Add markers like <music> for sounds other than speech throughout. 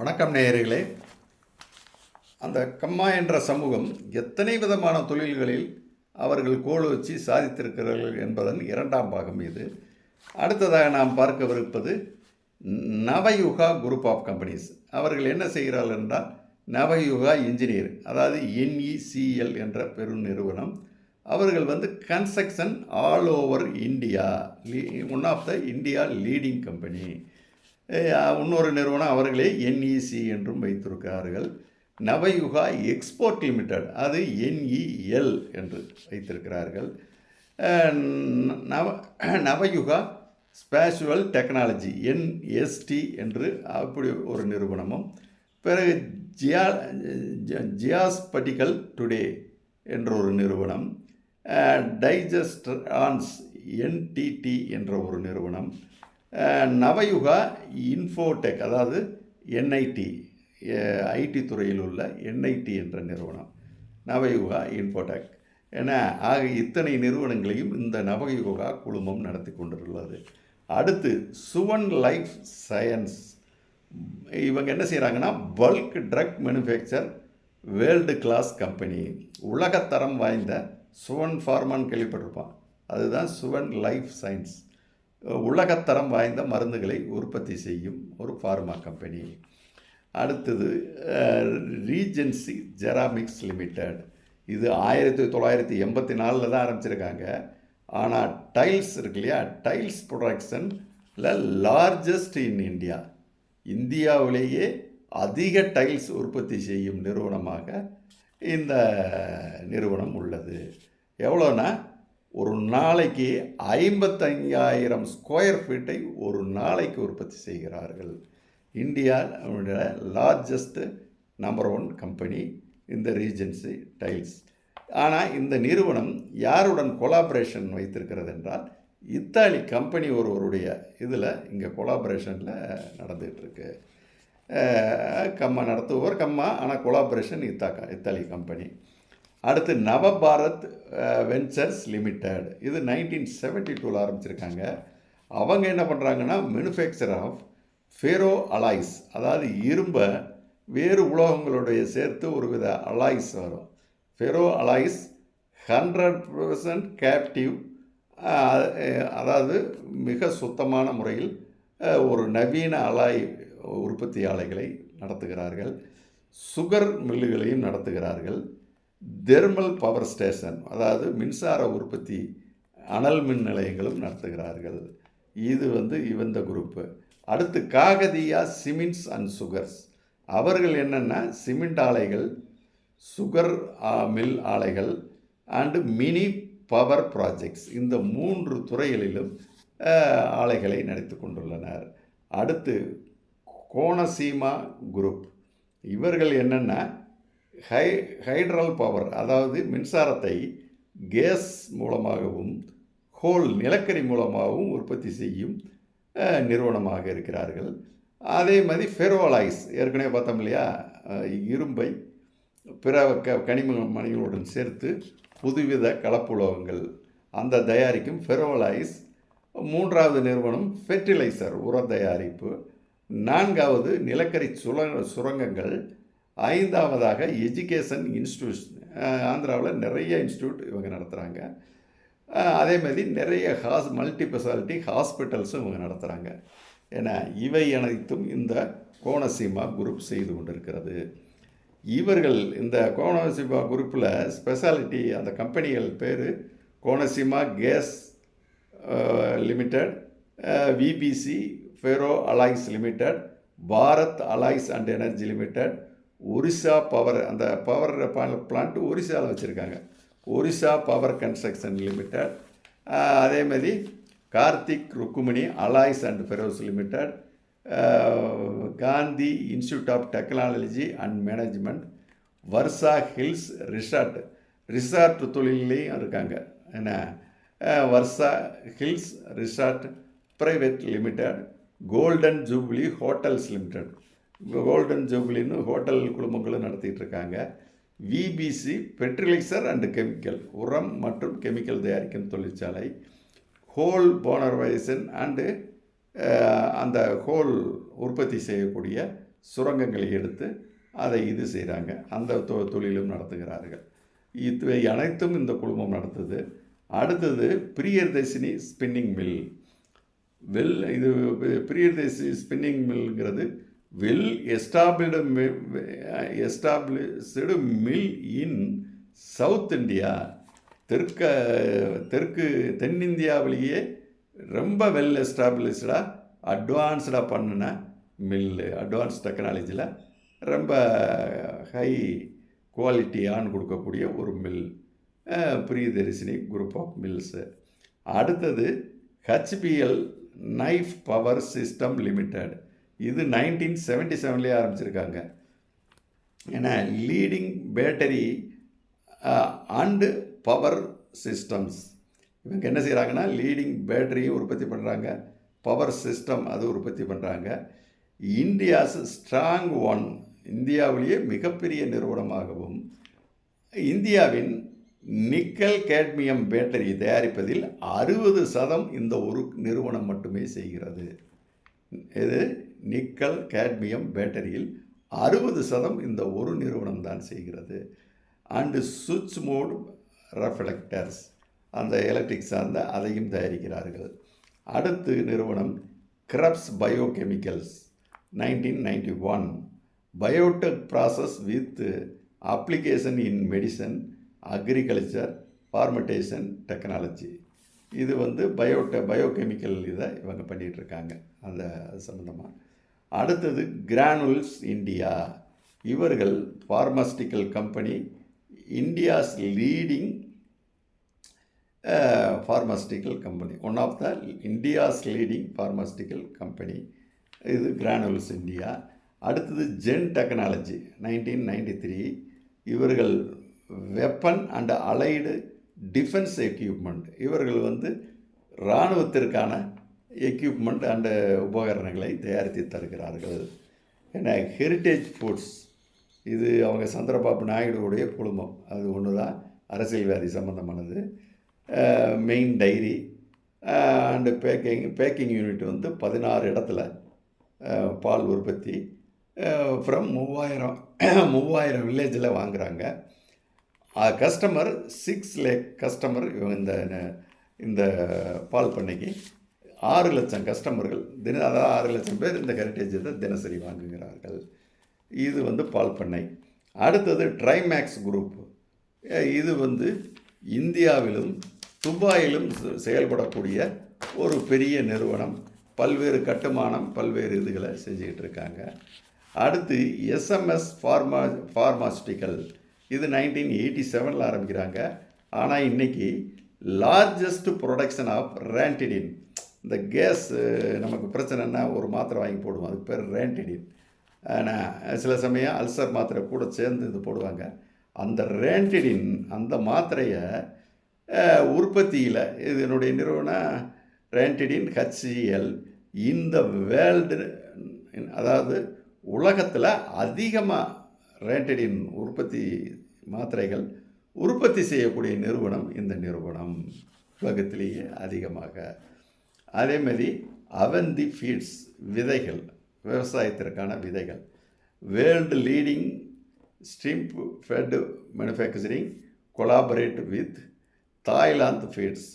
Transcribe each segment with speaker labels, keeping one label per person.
Speaker 1: வணக்கம் நேயர்களே. அந்த கம்மா என்ற சமூகம் எத்தனை விதமான தொழில்களில் அவர்கள் கோல் வச்சு சாதித்திருக்கிறார்கள் என்பதன் இரண்டாம் பாகம் இது. அடுத்ததாக நாம் பார்க்கவிருப்பது நவயுகா குரூப் ஆஃப் கம்பெனிஸ். அவர்கள் என்ன செய்கிறார்கள் என்றால் நவயுகா இன்ஜினியர் அதாவது என்இசிஎல் என்ற பெரும் நிறுவனம். அவர்கள் வந்து construction all over India Lee one of the India leading company இன்னொரு நிறுவனம் அவர்களே என்இசி என்றும் வைத்திருக்கிறார்கள். நவயுகா எக்ஸ்போர்ட் லிமிடெட் அது என்இஎல் என்று வைத்திருக்கிறார்கள். நவ நவயுகா ஸ்பேஷுவல் டெக்னாலஜி என்எஸ்டி என்று அப்படி ஒரு நிறுவனமும் பிறகு ஜியா ஜியாஸ்பட்டிக்கல் டுடே என்ற ஒரு நிறுவனம் டைஜஸ்டான்ஸ் என்டிடி என்ற ஒரு நிறுவனம் நவயுகா இன்ஃபோடெக் அதாவது என்ஐடி ஐடி துறையில் உள்ள என்ஐடி என்ற நிறுவனம். நவயுகா இன்ஃபோடெக். என ஆக இத்தனை நிறுவனங்களையும் இந்த நவயுகா குழுமம் நடத்தி கொண்டுள்ளது. அடுத்து சுவன் லைஃப் சயன்ஸ் இவங்க என்ன செய்கிறாங்கன்னா bulk drug manufacture world class company உலகத்தரம் வாய்ந்த சுவன் ஃபார்மான்னு கேள்விப்பட்டிருப்பான் அதுதான் சுவன் லைஃப் சயின்ஸ் உலகத்தரம் வாய்ந்த மருந்துகளை உற்பத்தி செய்யும் ஒரு ஃபார்மா கம்பெனி அடுத்தது ரீஜென்சி ஜெராமிக்ஸ் லிமிடெட் இது ஆயிரத்தி தொள்ளாயிரத்தி எண்பத்தி நாலில் தான் ஆரம்பிச்சிருக்காங்க. ஆனால் டைல்ஸ் இருக்கு இல்லையா? டைல்ஸ் ப்ரொடக்ஷனில் லார்ஜஸ்ட் இன் இந்தியா இந்தியாவிலேயே அதிக டைல்ஸ் உற்பத்தி செய்யும் நிறுவனமாக இந்த நிறுவனம் உள்ளது. எவ்வளோனா ஒரு நாளைக்கு ஐம்பத்தஞ்சாயிரம் ஸ்கொயர் ஃபீட்டை ஒரு நாளைக்கு உற்பத்தி செய்கிறார்கள். India largest number one company இந்த ரீஜன்சி டைல்ஸ் ஆனால் இந்த நிறுவனம் யாருடன் கொலாபரேஷன் வைத்திருக்கிறது என்றால் இத்தாலி கம்பெனி ஒருவருடைய இதில் இங்கே கொலாபரேஷனில் நடந்துகிட்ருக்கு கம்மா நடத்துவோர் கம்மா ஆனால் கொலாபரேஷன் இத்தாக்கா இத்தாலி கம்பெனி அடுத்து நவபாரத் வென்ச்சர்ஸ் லிமிட்டெட் இது நைன்டீன் செவன்ட்டி டூவில் ஆரம்பிச்சிருக்காங்க. அவங்க என்ன பண்ணுறாங்கன்னா மேனுஃபேக்சர் ஆஃப் ஃபெரோ அலாய்ஸ் அதாவது இரும்பை வேறு உலோகங்களுடைய சேர்த்து ஒரு வித அலாய்ஸ் வரும் ferro alloys hundred percent captive அதாவது மிக சுத்தமான முறையில் ஒரு நவீன அலாய் உற்பத்தி ஆலைகளை நடத்துகிறார்கள். சுகர் மில்லுகளையும் நடத்துகிறார்கள். தெர்மல் பவர் ஸ்டேஷன் அதாவது மின்சார உற்பத்தி அனல் மின் நிலையங்களும் நடத்துகிறார்கள். இது வந்து இவந்த குரூப்பு அடுத்து காகதியா சிமெண்ட்ஸ் அண்ட் சுகர்ஸ். அவர்கள் என்னென்னா சிமெண்ட் ஆலைகள் சுகர் மில் ஆலைகள் அண்டு மினி பவர் ப்ராஜெக்ட்ஸ் இந்த மூன்று துறைகளிலும் ஆலைகளை நடத்தி கொண்டுள்ளனர். அடுத்து கோணசீமா குரூப் இவர்கள் என்னென்னா ஹை ஹைட்ரல் பவர் அதாவது மின்சாரத்தை கேஸ் மூலமாகவும் ஹோல் நிலக்கரி மூலமாகவும் உற்பத்தி செய்யும் நிறுவனமாக இருக்கிறார்கள். அதே மாதிரி ஃபெரோலைஸ் ஏற்கனவே பார்த்தோம் இல்லையா? இரும்பை பிற க கனிம மணிகளுடன் சேர்த்து புதுவித கலப்புலோகங்கள் அந்த தயாரிக்கும் ஃபெரோலைஸ் மூன்றாவது நிறுவனம் ஃபெர்டிலைசர் உர தயாரிப்பு. நான்காவது நிலக்கரி சுர சுரங்கங்கள். ஐந்தாவதாக எஜுகேஷன் இன்ஸ்டியூஷன் ஆந்திராவில் நிறைய இன்ஸ்டியூட் இவங்க நடத்துகிறாங்க அதே மாதிரி நிறைய ஹாஸ் மல்டி ஸ்பெஷாலிட்டி ஹாஸ்பிட்டல்ஸும் இவங்க நடத்துகிறாங்க ஏன்னா இவை அனைத்தும் இந்த கோணசீமா குரூப் செய்து கொண்டிருக்கிறது. இவர்கள் இந்த கோணசீமா குரூப்பில் ஸ்பெஷாலிட்டி அந்த கம்பெனிகள் பேர் Konaseema gas limited VBC ferro alloys limited Bharat alloys and energy limited Orissa power அந்த பவர் பிளான்ட்டு ஒரிசாவில் வச்சுருக்காங்க. ஒரிசா பவர் கன்ஸ்ட்ரக்ஷன் லிமிடெட் அதே மாதிரி Karthik Rukmani alloys and ferros limited Gandhi institute of technology and management Varsha hills resort resort தொழிலையும் இருக்காங்க. என்ன? Varsha hills resort private limited golden jubilee hotels limited. Golden ஜூப்ளின்னு hotel குழுமங்களும் நடத்திட்டு இருக்காங்க விபிசி பெட்ரிலைசர் அண்டு கெமிக்கல் உரம் மற்றும் கெமிக்கல் தயாரிக்கும் தொழிற்சாலை ஹோல் போனர்வைசன் அண்டு அந்த ஹோல் உற்பத்தி செய்யக்கூடிய சுரங்கங்களை எடுத்து அதை இது செய்கிறாங்க அந்த தொ தொழிலும் நடத்துகிறார்கள். இது அனைத்தும் இந்த குழுமம் நடத்துது. அடுத்தது பிரியதர்சினி ஸ்பின்னிங் மில் வெல் இது Priyadarshi spinning மில்ங்கிறது well established established mill in south India தெற்க தெற்கு தென்னிந்தியாவிலேயே ரொம்ப வெல் எஸ்டாப்ளிஷ்டாக அட்வான்ஸ்டாக பண்ணின மில்லு அட்வான்ஸ் டெக்னாலஜியில் ரொம்ப ஹை குவாலிட்டி ஆன் கொடுக்கக்கூடிய ஒரு mill Priyadarshini group of mills அடுத்தது HBL Nife power system limited இது நைன்டீன் செவன்ட்டி செவன்லேயே ஆரம்பிச்சிருக்காங்க. ஏன்னா leading battery and power systems இவங்க என்ன செய்கிறாங்கன்னா லீடிங் பேட்டரியும் உற்பத்தி பண்ணுறாங்க பவர் சிஸ்டம் அது உற்பத்தி பண்ணுறாங்க இந்தியாஸ் ஸ்ட்ராங் ஒன் இந்தியாவிலேயே மிகப்பெரிய நிறுவனமாகவும் இந்தியாவின் நிக்கல் கேட்மியம் பேட்டரி தயாரிப்பதில் அறுபது சதம் இந்த ஒரு நிறுவனம் மட்டுமே செய்கிறது. இது நிக்கல் கேட்மியம் பேட்டரியில் அறுபது சதம் இந்த ஒரு நிறுவனம் தான் செய்கிறது. அண்டு சுவிட்ச் மோடு ரெஃப்ளெக்டர்ஸ் அந்த எலக்ட்ரிக் சார்ந்த அதையும் தயாரிக்கிறார்கள். அடுத்து நிறுவனம் Krebs biochemicals nineteen ninety one biotech process with application in medicine agriculture fermentation technology இது வந்து பயோடெ பயோகெமிக்கல் இதை இவங்க பண்ணிகிட்ருக்காங்க அந்த சம்மந்தமாக அடுத்தது கிரானுல்ஸ் இந்தியா இவர்கள் pharmaceutical company India's leading pharmaceutical company one of the India's leading pharmaceutical company இது கிரானுல்ஸ் இந்தியா அடுத்தது Zen technology nineteen ninety three இவர்கள் weapon and allied defence equipment இவர்கள் வந்து இராணுவத்திற்கான எக்யூப்மெண்ட் அண்டு uh, உபகரணங்களை தயாரித்து தருகிறார்கள். ஏன்னா ஹெரிட்டேஜ் ஃபுட்ஸ் இது அவங்க சந்திரபாபு நாயுடுவுடைய குழுமம். அது ஒன்று தான் அரசியல்வாதி சம்மந்தமானது main dairy and packing packing unit வந்து பதினாறு இடத்துல பால் உற்பத்தி ஃப்ரம் மூவாயிரம் மூவாயிரம் வில்லேஜில் வாங்குகிறாங்க கஸ்டமர் சிக்ஸ் லேக் கஸ்டமர் இந்த இந்த பால் பண்ணைக்கு ஆறு லட்சம் கஸ்டமர்கள் தின அதாவது ஆறு லட்சம் பேர் இந்த ஹெரிட்டேஜ் இதை தினசரி வாங்குகிறார்கள். இது வந்து பால் பண்ணை. அடுத்தது ட்ரைமேக்ஸ் குரூப் இது வந்து இந்தியாவிலும் துபாயிலும் செயல்படக்கூடிய ஒரு பெரிய நிறுவனம். பல்வேறு கட்டுமானம் பல்வேறு இதுகளை செஞ்சுக்கிட்டு இருக்காங்க. அடுத்து எஸ்எம்எஸ் ஃபார்மா ஃபார்மாஸ்டிக்கல் இது நைன்டீன் எயிட்டி செவனில் ஆரம்பிக்கிறாங்க. ஆனால் இன்றைக்கி லார்ஜஸ்ட் ப்ரொடக்ஷன் ஆஃப் ரேண்டிடின் இந்த கேஸ் நமக்கு பிரச்சனைன்னா ஒரு மாத்திரை வாங்கி போடுவோம். அதுக்கு பேர் ரேண்டிடின். ஆனால் சில சமயம் அல்சர் மாத்திரை கூட சேர்ந்து இது போடுவாங்க. அந்த ரேண்டிடின் அந்த மாத்திரையை உற்பத்தியில் இதனுடைய நிறுவனம் ரேண்டிடின் ஹச்சிஎல் இந்த வேர்ல்டு அதாவது உலகத்தில் அதிகமாக ரேண்டடின் உற்பத்தி மாத்திரைகள் உற்பத்தி செய்யக்கூடிய நிறுவனம் இந்த நிறுவனம். உலகத்திலேயே அதிகமாக அதே மாதிரி அவந்தி ஃபீட்ஸ் விதைகள் விவசாயத்திற்கான விதைகள். World leading shrimp feed manufacturing collaborate with Thailand feeds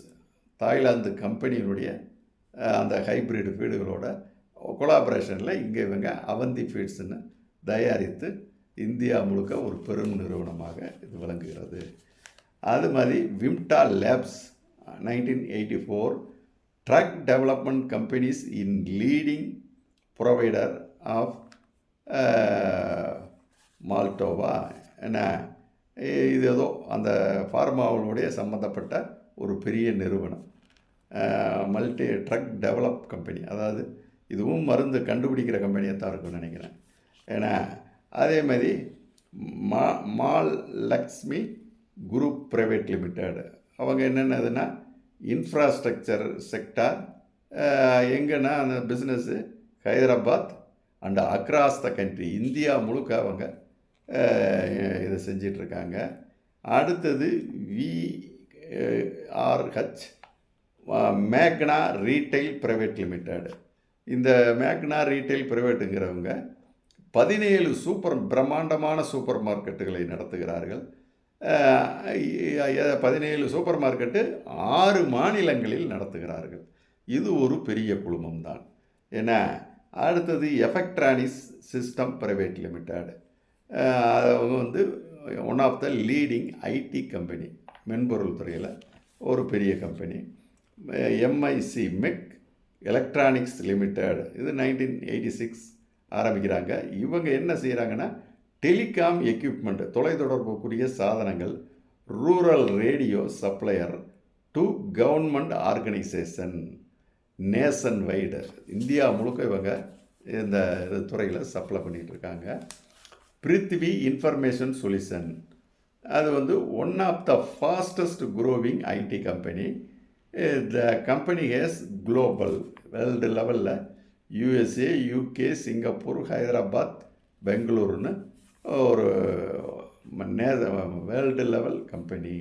Speaker 1: Thailand கம்பெனியினுடைய அந்த ஹைப்ரிட் ஃபீடுகளோட கொலாபரேஷனில் இங்கே இவங்க அவந்தி ஃபீட்ஸ்னு தயாரித்து இந்தியா முழுக்க ஒரு பெரும் நிறுவனமாக இது விளங்குகிறது. அது மாதிரி Vimta labs nineteen eighty four drug development companies in leading provider of Moldova என்ன? இது ஏதோ அந்த ஃபார்மாவுடைய சம்மந்தப்பட்ட ஒரு பெரிய நிறுவனம். மல்டி ட்ரக் டெவலப் கம்பெனி அதாவது இதுவும் மருந்து கண்டுபிடிக்கிற கம்பெனியாக தான் இருக்கும்னு நினைக்கிறேன். ஏன்னா அதே மாதிரி மா மால் லக்ஷ்மி குரூப் ப்ரைவேட் லிமிடெட். அவங்க என்னென்னதுன்னா இன்ஃப்ராஸ்ட்ரக்சர் செக்டார் uh, எங்கன்னா அந்த business Hyderabad and across the country India முழுக்க அவங்க uh, இதை செஞ்சிட்ருக்காங்க. அடுத்தது விஆர்ஹெச் மேக்னா ரீட்டைல் ப்ரைவேட் லிமிடெட் இந்த மேக்னா ரீட்டைல் ப்ரைவேட்டுங்கிறவங்க பதினேழு சூப்பர் பிரம்மாண்டமான சூப்பர் மார்க்கெட்டுகளை நடத்துகிறார்கள். பதினேழு சூப்பர் மார்க்கெட்டு ஆறு மாநிலங்களில் நடத்துகிறார்கள். இது ஒரு பெரிய குழுமம் தான் ஏன்னா அடுத்தது எஃபெக்ட்ரானிக்ஸ் சிஸ்டம் பிரைவேட் லிமிட்டெடு அவங்க வந்து one of the leading IT company மென்பொருள் துறையில் ஒரு பெரிய கம்பெனி எம்ஐசி மெக் எலக்ட்ரானிக்ஸ் லிமிட்டெட் இது நைன்டீன் எயிட்டி சிக்ஸ் ஆரம்பிக்கிறாங்க. இவங்க என்ன செய்கிறாங்கன்னா டெலிகாம் எக்யூப்மெண்ட் தொலைத்தொடர்புக்குரிய சாதனங்கள் rural radio supplier to government organisation nation wide India முழுக்க இவங்க இந்த இது துறையில் சப்ளை பண்ணிகிட்டு இருக்காங்க. Prithvi information solution. அது வந்து one of the fastest growing IT company. The company has global world லெவலில் யூஎஸ்ஏ யூகே சிங்கப்பூர் ஹைதராபாத் பெங்களூருன்னு ஒரு நே வேர்ல்டு லெவல் கம்பெனி.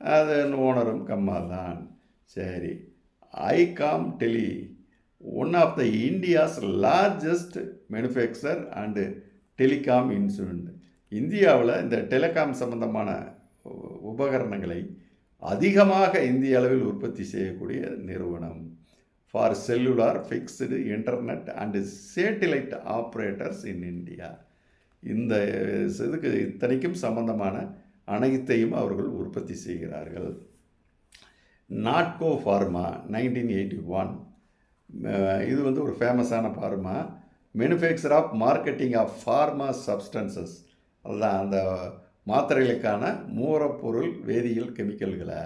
Speaker 1: அதன் ஓனரும் கம்மா தான். சரி ICOMM tele one of the India's largest manufacturer and telecom insurant இந்தியாவில் இந்த டெலிகாம் சம்பந்தமான உபகரணங்களை அதிகமாக இந்திய அளவில் உற்பத்தி செய்யக்கூடிய நிறுவனம். For cellular fixed internet and satellite operators in India இந்த இதுக்கு இத்தனைக்கும் சம்பந்தமான அனைத்தையும் அவர்கள் உற்பத்தி செய்கிறார்கள். Natco pharma nineteen eighty one. இது வந்து ஒரு ஃபேமஸான pharma. Manufacturer of marketing of pharma substances அதுதான் அந்த மாத்திரைகளுக்கான மூலப்பொருள் வேதியியல் கெமிக்கல்களை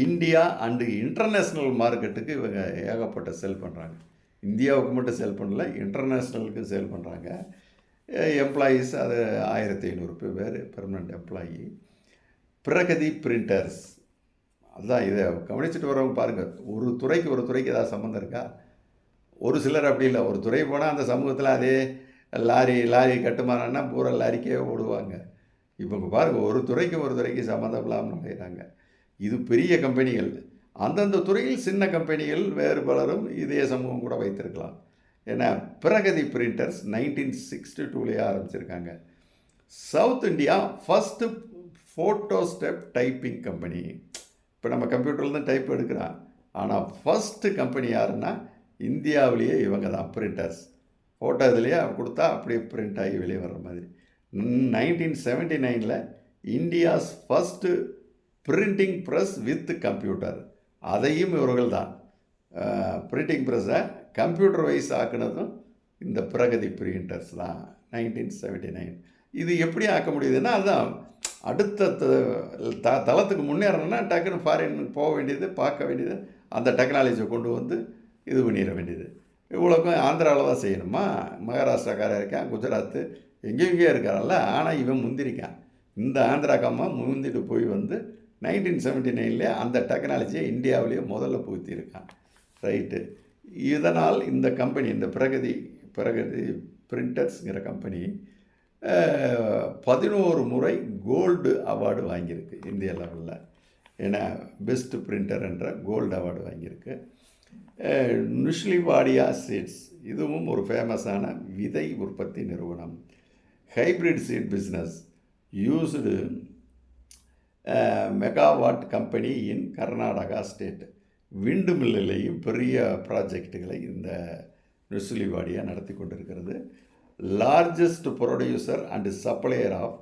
Speaker 1: இந்தியா அண்டு இன்டர்நேஷ்னல் மார்க்கெட்டுக்கு இவங்க ஏகப்பட்ட செல் பண்ணுறாங்க இந்தியாவுக்கு மட்டும் செல் பண்ணல இன்டர்நேஷ்னலுக்கு செல் பண்ணுறாங்க எம்ப்ளாயீஸ் அது ஆயிரத்தி ஐநூறு பேர் பெர்மனண்ட் எம்ப்ளாயி பிரகதி பிரிண்டர்ஸ் அதுதான் இதை கவனிச்சுட்டு வரவங்க பாருங்கள் ஒரு துறைக்கு ஒரு துறைக்கு ஏதாவது சம்மந்தம் இருக்கா? ஒரு சிலர் அப்படி இல்லை. ஒரு துறை போனால் அந்த சமூகத்தில் அதே லாரி லாரி கட்டுமானம்னா பூரா லாரிக்கே ஓடுவாங்க. இப்போ பாருங்கள் ஒரு துறைக்கு ஒரு துறைக்கு சம்மந்தம் இல்லாமல் நுழையிறாங்க. இது பெரிய கம்பெனிகள் அந்தந்த துறையில் சின்ன கம்பெனிகள் வேறு பலரும் இதே சமூகம் கூட வைத்திருக்கலாம். ஏன்னா பிரகதி பிரிண்டர்ஸ் நைன்டீன் சிக்ஸ்டி டூலேயே ஆரம்பிச்சிருக்காங்க. South India first photo step typing company இப்போ நம்ம கம்ப்யூட்டரில் தான் டைப் எடுக்கிறோம் ஆனால் ஃபஸ்ட்டு கம்பெனி யாருன்னா இந்தியாவிலேயே இவங்க தான் பிரிண்டர்ஸ் ஃபோட்டோ இதுலேயே கொடுத்தா அப்படியே பிரிண்ட் ஆகி வெளியே வர்ற மாதிரி. நைன்டீன் செவன்டி நைனில் India's first printing press with computer அதையும் இவர்கள் தான். பிரிண்டிங் ப்ரெஸ்ஸை கம்ப்யூட்டர் வைஸ் ஆக்குனதும் இந்த பிரகதி பிரிண்டர்ஸ் தான் நைன்டீன் செவன்ட்டி நைன் இது எப்படி ஆக்க முடியுதுன்னா அதுதான் அடுத்த த- த தளத்துக்கு முன்னேறணும்னா டக்குன்னு ஃபாரின் போக வேண்டியது பார்க்க வேண்டியது அந்த டெக்னாலஜியை கொண்டு வந்து இது பண்ணிட வேண்டியது. இவ்வளோக்கும் ஆந்திராவில் தான் செய்யணுமா? மகாராஷ்டிராக்காரன் இருக்கான் குஜராத்து எங்கேயும் எங்கேயோ இருக்காரல்ல ஆனால் இவன் முந்திரிக்கான். இந்த ஆந்திராக்காமா முந்திட்டு போய் வந்து நைன்டீன் செவன்ட்டி நைன்லேயே அந்த டெக்னாலஜியை இந்தியாவிலேயே முதல்ல புகுத்தியிருக்கான். ரைட்டு இதனால் இந்த கம்பெனி இந்த பிரகதி பிரகதி பிரிண்டர்ஸ்ங்கிற கம்பெனி பதினோரு முறை கோல்டு அவார்டு வாங்கியிருக்கு இந்திய லெவலில். ஏன்னா பெஸ்ட் பிரிண்டர் என்ற கோல்டு அவார்டு வாங்கியிருக்கு. நுஷ்லிவாடியா சீட்ஸ் இதுவும் ஒரு ஃபேமஸான விதை உற்பத்தி நிறுவனம். Hybrid seed business used megawatt company in Karnataka state விண்டுமில்லையும் பெரிய ப்ராஜெக்டுகளை இந்த நுசுலிவாடியா நடத்தி கொண்டிருக்கிறது. Largest producer and supplier of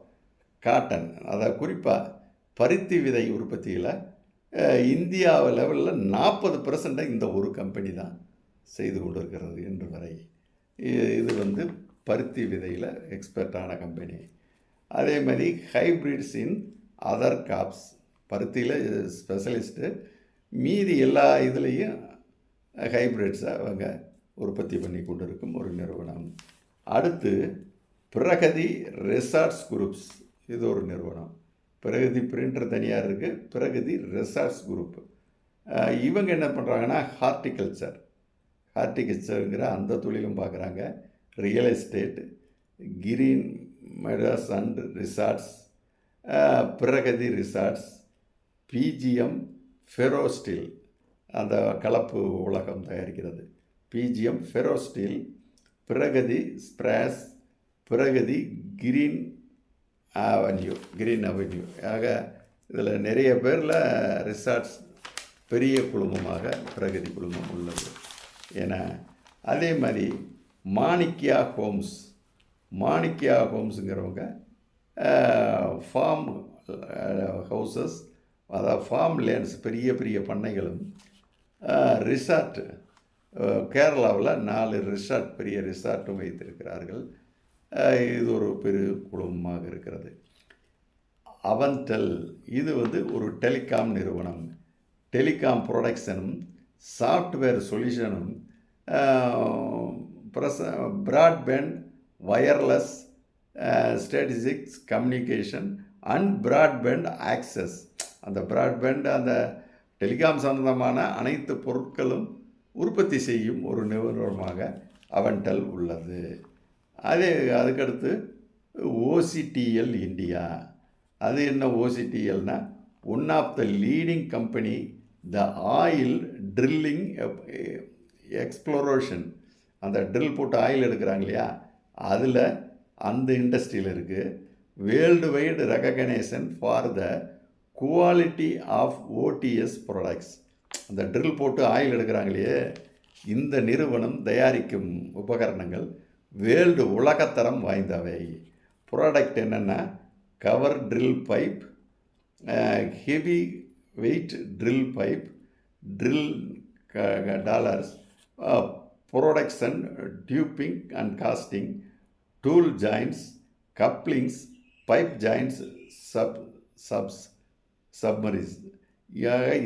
Speaker 1: cotton அதாவது குறிப்பாக பருத்தி விதை உற்பத்தியில் இந்தியா லெவலில் நாற்பது பர்சண்ட்டை இந்த ஒரு கம்பெனி தான் செய்து கொண்டிருக்கிறது இன்று வரை. இது வந்து பருத்தி விதையில் எக்ஸ்பர்ட்டான கம்பெனி அதே மாதிரி ஹைப்ரிட்ஸ் இன் அதர் காப்ஸ் பருத்தியில் ஸ்பெஷலிஸ்ட்டு மீதி எல்லா இதுலேயும் ஹைப்ரிட்ஸை அவங்க உற்பத்தி பண்ணி கொண்டிருக்கும் ஒரு நிறுவனம். அடுத்து பிரகதி ரெசார்ட்ஸ் குரூப்ஸ். இது ஒரு நிறுவனம். பிரகதி பிரிண்டர் தனியாக இருக்குது பிரகதி ரெசார்ட்ஸ் குரூப். இவங்க என்ன பண்ணுறாங்கன்னா ஹார்டிகல்ச்சர். ஹார்டிகல்ச்சருங்கிற அந்த தொழிலும் பார்க்குறாங்க. Real estate green meadows and resorts Pragati resorts PGM ferro steel அந்த கலப்பு உலகம் தயாரிக்கிறது. PGM ferro steel Pragati ஸ்ப்ராஸ் Pragati green avenue green avenue. ஆக இதில் நிறைய பேரில் ரிசார்ட்ஸ் பெரிய குழுமமாக பிரகதி குழுமம் உள்ளது. என அதே மாதிரி மாணிக்கியா ஹோம்ஸ் மாணிக்யா ஹோம்ஸுங்கிறவங்க ஃபார்ம் ஹவுசஸ் அதாவது ஃபார்ம் லேண்ட்ஸ் பெரிய பெரிய பண்ணைகளும் ரிசார்ட்டு கேரளாவில் நாலு ரிசார்ட் பெரிய ரிசார்ட்டும் வைத்திருக்கிறார்கள். இது ஒரு பெரு குழுமமாக இருக்கிறது. அவன்டெல் இது வந்து ஒரு டெலிகாம் நிறுவனம். டெலிகாம் ப்ரொடக்ஷனும் சாஃப்ட்வேர் சொல்யூஷனும் press broadband wireless strategics communication and broadband access அந்த ப்ராட்பேண்ட் அந்த டெலிகாம் சம்பந்தமான அனைத்து பொருட்களும் உற்பத்தி செய்யும் ஒரு நிறுவனமாக அவன்டெல் உள்ளது. அதே அதுக்கடுத்து ஓசிடிஎல் இந்தியா. அது என்ன ஓசிடிஎல்னா one of the leading company the oil drilling exploration அந்த ட்ரில் போட்டு ஆயில் எடுக்கிறாங்க இல்லையா? அதில் அந்த இண்டஸ்ட்ரியில் இருக்குது world wide recognition for the quality of ODS products. அந்த ட்ரில் போட்டு ஆயில் எடுக்கிறாங்களே இந்த நிறுவனம் தயாரிக்கும் உபகரணங்கள் வேர்ல்டு உலகத்தரம் வாய்ந்தவை. ப்ராடக்ட் என்னென்னா cover drill pipe heavy weight drill pipe drill dollars production tubing and casting tool joins couplings pipe joins sub subs. சப்மரிஸ்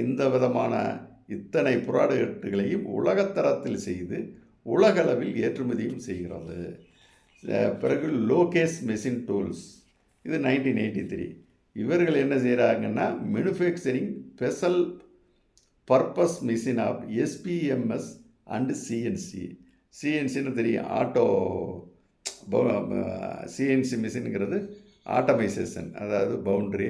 Speaker 1: இந்த விதமான இத்தனை ப்ராடக்ட்டுகளையும் உலகத்தரத்தில் செய்து உலகளவில் ஏற்றுமதியும் செய்கிறது. பிறகு லோகேஸ் மெஷின் டூல்ஸ். இது நைன்டீன் எயிட்டி த்ரீ. இவர்கள் என்ன செய்கிறாங்கன்னா manufacturing special purpose machine of SPMs and CNC சிஎன்சின்னு தெரியும் ஆட்டோ சிஎன்சி மிஷினுங்கிறது ஆட்டோமைசேஷன் அதாவது பவுண்ட்ரி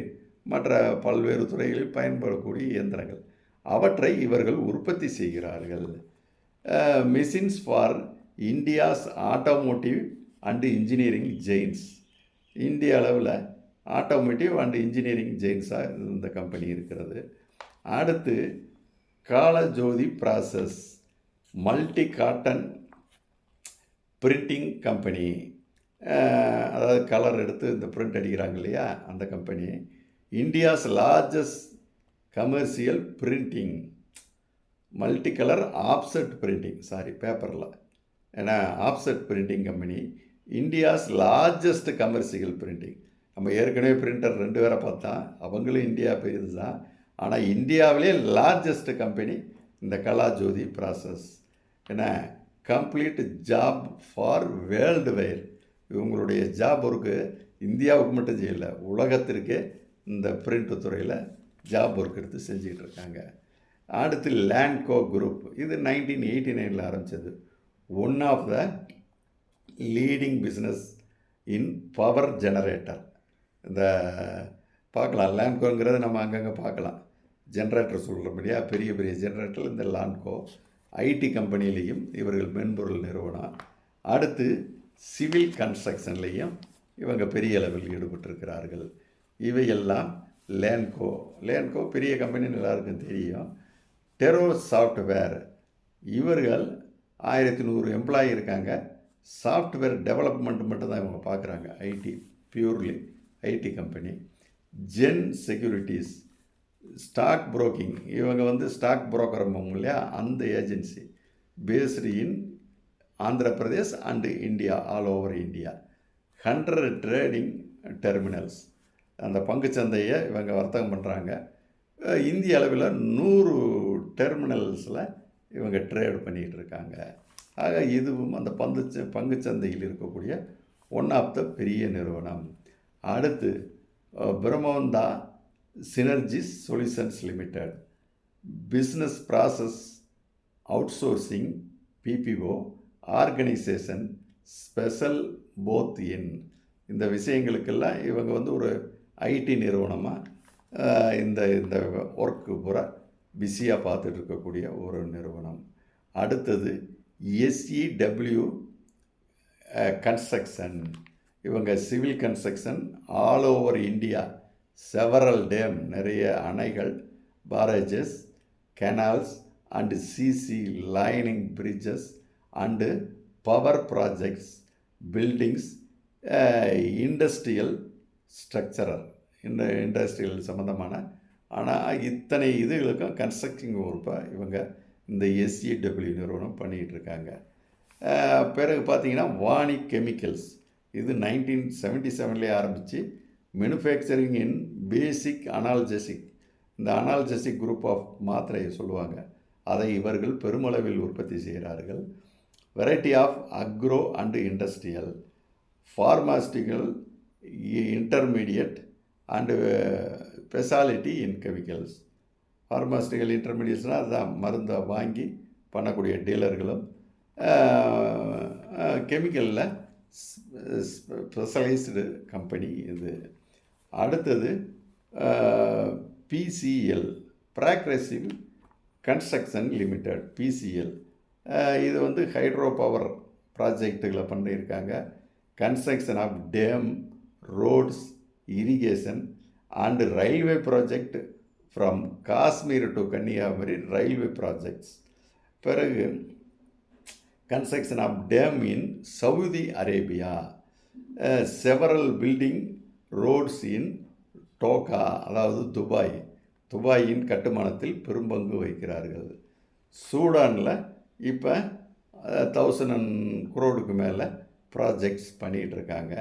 Speaker 1: மற்ற பல்வேறு துறைகளில் பயன்படக்கூடிய இயந்திரங்கள். அவற்றை இவர்கள் உற்பத்தி செய்கிறார்கள். Machines for India's automotive and engineering giants இந்திய அளவில் ஆட்டோமேட்டிவ் அண்ட் இன்ஜினியரிங் ஜெயின்ஸாக இந்த கம்பெனி இருக்கிறது. அடுத்து Kalajyothi process multi cotton printing company அதாவது கலர் எடுத்து இந்த பிரிண்ட் அடிக்கிறாங்க இல்லையா? அந்த company India's largest commercial printing multi colour offset printing sorry பேப்பரில் ஏன்னா offset printing company India's largest commercial printing நம்ம ஏற்கனவே பிரிண்டர் ரெண்டு பேரை பார்த்தா அவங்களும் இந்தியா பெரியது தான் ஆனால் இந்தியாவிலே லார்ஜஸ்ட் கம்பெனி இந்த கலாஜோதி ப்ராசஸ் ஏன்னா complete job for world wide இவங்களுடைய ஜாப் ஒர்க்கு இந்தியாவுக்கு மட்டும் செய்யலை உலகத்திற்கே இந்த பிரிண்ட் துறையில் ஜாப் ஒர்க் எடுத்து செஞ்சுக்கிட்டு இருக்காங்க அடுத்து லேண்ட்கோ குரூப் இது நைன்டீன் எயிட்டி நைனில் ஆரம்பித்தது one of the leading business in power generator இந்த பார்க்கலாம். லேண்ட்கோங்கிறத நம்ம அங்கங்கே பார்க்கலாம். ஜென்ரேட்டர் சொல்கிறபடியா பெரிய பெரிய ஜென்ரேட்டர் இந்த லேண்ட்கோ ஐடி கம்பெனிலையும் இவர்கள் மென்பொருள் நிறுவனம். அடுத்து சிவில் கன்ஸ்ட்ரக்ஷன்லேயும் இவங்க பெரிய அளவில் ஈடுபட்டிருக்கிறார்கள். இவையெல்லாம் லேன்கோ லேன்கோ பெரிய கம்பெனின்னு எல்லாருக்கும் தெரியும். டெரோ சாஃப்ட்வேர் இவர்கள் ஆயிரத்தி நூறு எம்ப்ளாயி இருக்காங்க. சாஃப்ட்வேர் டெவலப்மெண்ட் மட்டும் தான் இவங்க பார்க்குறாங்க. IT purely IT company Zen securities stock broking இவங்க வந்து ஸ்டாக் புரோக்கர் இல்லையா? அந்த agency based in Andhra Pradesh and India all over India hundred trading terminals அந்த பங்குச்சந்தையை இவங்க வர்த்தகம் பண்ணுறாங்க இந்திய அளவில் நூறு டெர்மினல்ஸில் இவங்க ட்ரேட் பண்ணிகிட்டு இருக்காங்க. ஆக இதுவும் அந்த பந்து பங்குச்சந்தையில் இருக்கக்கூடிய ஒன் ஆஃப் த பெரிய நிறுவனம். அடுத்து Brahmanda synergies solutions limited business process outsourcing BPO organisation special both in இந்த விஷயங்களுக்கெல்லாம் இவங்க வந்து ஒரு ஐடி நிறுவனமாக இந்த இந்த ஒர்க்கு பூரா பிஸியாக பார்த்துட்டு இருக்கக்கூடிய ஒரு நிறுவனம். அடுத்தது எஸ்இடபிள்யூ கன்ஸ்ட்ரக்ஷன் இவங்க civil construction all over India several dam நிறைய அணைகள் barrages canals and CC lining bridges and power projects buildings industrial structure இந்த இண்டஸ்ட்ரியல் சம்மந்தமான ஆனால் இத்தனை இதுகளுக்கும் கன்ஸ்ட்ரக்டிங் ஒர்க்காக இவங்க இந்த எஸ்சிடபிள்யூ நிறுவனம் பண்ணிகிட்டு இருக்காங்க பிறகு பார்த்தீங்கன்னா வாணி கெமிக்கல்ஸ். இது நைன்டீன் செவன்ட்டி செவன்லேயே ஆரம்பித்து மேனுஃபேக்சரிங் இன் பேசிக் அனால்ஜெசிக் இந்த அனால்ஜெசிக் குரூப் ஆஃப் மாத்திரையை சொல்லுவாங்க. அதை இவர்கள் பெருமளவில் உற்பத்தி செய்கிறார்கள். Variety of agro and industrial pharmaceutical intermediate and speciality in chemicals pharmaceutical இன்டர்மீடியட்ஸ்னால் அதுதான் மருந்தை வாங்கி பண்ணக்கூடிய டீலர்களும் கெமிக்கலில் ஸ்பெஷலைஸ்டு கம்பெனி இது. அடுத்தது PCL progressive construction limited PCL இது வந்து ஹைட்ரோ பவர் ப்ராஜெக்டுகளை பண்ணியிருக்காங்க. Construction of dam roads irrigation and railway project from Kashmir to Kanyakumari railway projects பிறகு construction of dam in Saudi Arabia several building roads in Doha அதாவது Dubai. துபாயின் கட்டுமானத்தில் பெரும்பங்கு வகிக்கிறார்கள் சூடானில் இப்போ தௌசண்ட் அண்ட் குரோடுக்கு மேலே ப்ராஜெக்ட்ஸ் பண்ணிகிட்டு இருக்காங்க.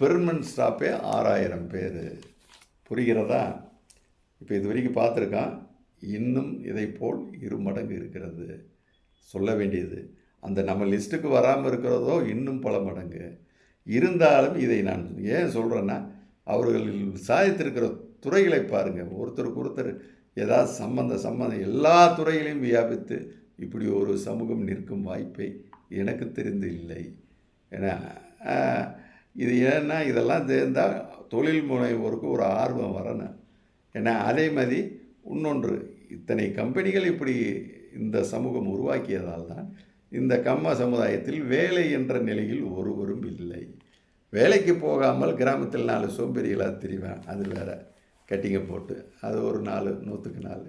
Speaker 1: பெர்மனன்ட் ஸ்டாஃபே ஆறாயிரம் பேர். புரிகிறதா? இப்போ இது வரைக்கும் பார்த்துருக்கான். இன்னும் இதைப்போல் இரு மடங்கு இருக்கிறது. சொல்ல வேண்டியது அந்த நம்ம லிஸ்ட்டுக்கு வராமல் இருக்கிறதோ இன்னும் பல மடங்கு. இருந்தாலும் இதை நான் ஏன் சொல்கிறேன்னா அவர்கள் சாதித்திருக்கிற துறைகளை பாருங்கள் ஒருத்தருக்கு ஒருத்தர் ஏதாவது சம்பந்த சம்பந்தம் எல்லா துறையிலையும் வியாபித்து இப்படி ஒரு சமூகம் நிற்கும் வாய்ப்பை எனக்கு தெரிந்து இல்லை. ஏன்னா இது ஏன்னா இதெல்லாம் சேர்ந்தால் தொழில் முனைவோருக்கு ஒரு ஆர்வம் வரணும். ஏன்னா அதே மாதிரி இன்னொன்று இத்தனை கம்பெனிகள் இப்படி இந்த சமூகம் உருவாக்கியதால் தான் இந்த கம்ம சமுதாயத்தில் வேலை என்ற நிலையில் ஒருவரும் இல்லை. வேலைக்கு போகாமல் கிராமத்தில் நாலு சோம்பேறிகளாக திரிவேன் அது வேற. கட்டிங்க போட்டு அது ஒரு நாலு நூற்றுக்கு நாலு.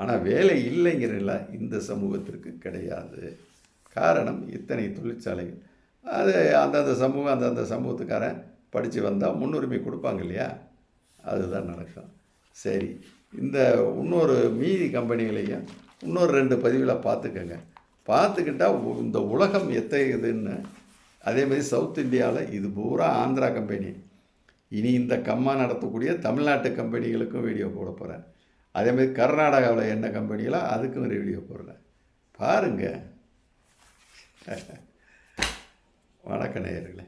Speaker 1: ஆனால் வேலை இல்லைங்கிற நிலை இந்த சமூகத்திற்கு கிடையாது. காரணம் இத்தனை தொழிற்சாலைகள் அது அந்தந்த சமூகம் அந்தந்த சமூகத்துக்காரன் படித்து வந்தால் முன்னுரிமை கொடுப்பாங்க இல்லையா? அதுதான் நடக்கும். சரி இந்த இன்னொரு மீதி கம்பெனிகளையும் இன்னொரு ரெண்டு பதிவில் பார்த்துக்கோங்க. பார்த்துக்கிட்டா உ- இந்த உலகம் எத்தகையதுன்னு அதே மாதிரி சவுத் இந்தியாவில் இது பூரா ஆந்திரா கம்பெனி. இனி இந்த கம்மா நடத்தக்கூடிய தமிழ்நாட்டு கம்பெனிகளுக்கும் வீடியோ போட போகிறேன் அதே மாதிரி கர்நாடகாவில் என்ன கம்பெனிகளோ அதுக்கும் ஒரு வீடியோ போடுறேன். பாருங்கள் <laughs> வணக்க நேயர்களே.